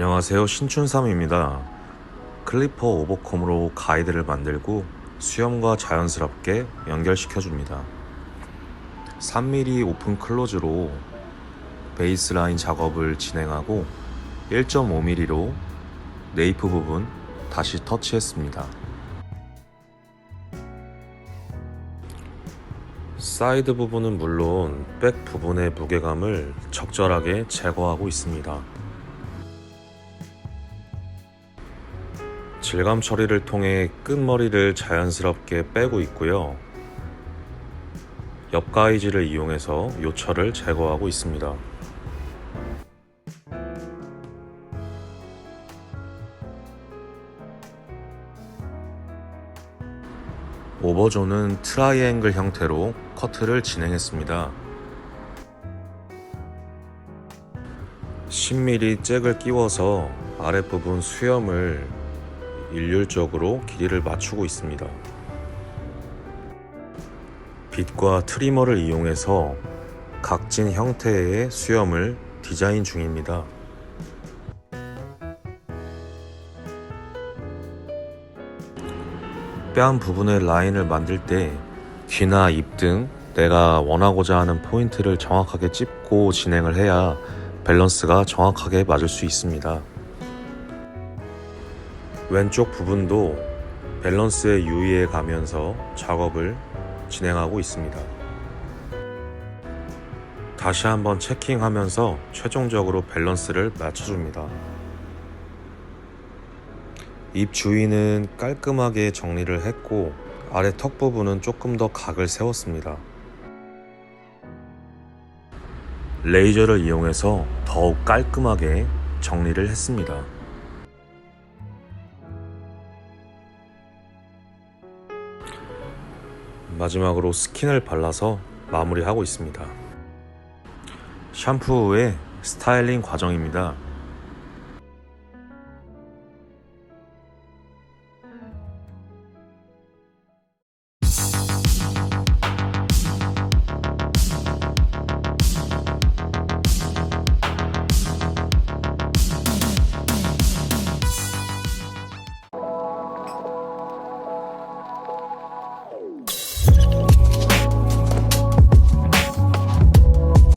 안녕하세요. 신춘삼입니다. 클리퍼 오버컴으로 가이드를 만들고 수염과 자연스럽게 연결시켜 줍니다. 3mm 오픈 클로즈로 베이스 라인 작업을 진행하고 1.5mm로 네이프 부분 다시 터치했습니다. 사이드 부분은 물론 백 부분의 무게감을 적절하게 제거하고 있습니다. 질감 처리를 통해 끝머리를 자연스럽게 빼고 있고요. 옆 가이지를 이용해서 요철을 제거하고 있습니다. 오버존은 트라이앵글 형태로 커트를 진행했습니다. 10mm 잭을 끼워서 아랫부분 수염을 일률적으로 길이를 맞추고 있습니다. 빗과 트리머를 이용해서 각진 형태의 수염을 디자인 중입니다. 뺨 부분의 라인을 만들 때 귀나 입 등 내가 원하고자 하는 포인트를 정확하게 찝고 진행을 해야 밸런스가 정확하게 맞을 수 있습니다. 왼쪽 부분도 밸런스에 유의해 가면서 작업을 진행하고 있습니다. 다시 한번 체킹하면서 최종적으로 밸런스를 맞춰줍니다. 입 주위는 깔끔하게 정리를 했고 아래 턱 부분은 조금 더 각을 세웠습니다. 레이저를 이용해서 더욱 깔끔하게 정리를 했습니다. 마지막으로 스킨을 발라서 마무리하고 있습니다. 샴푸 후에 스타일링 과정입니다.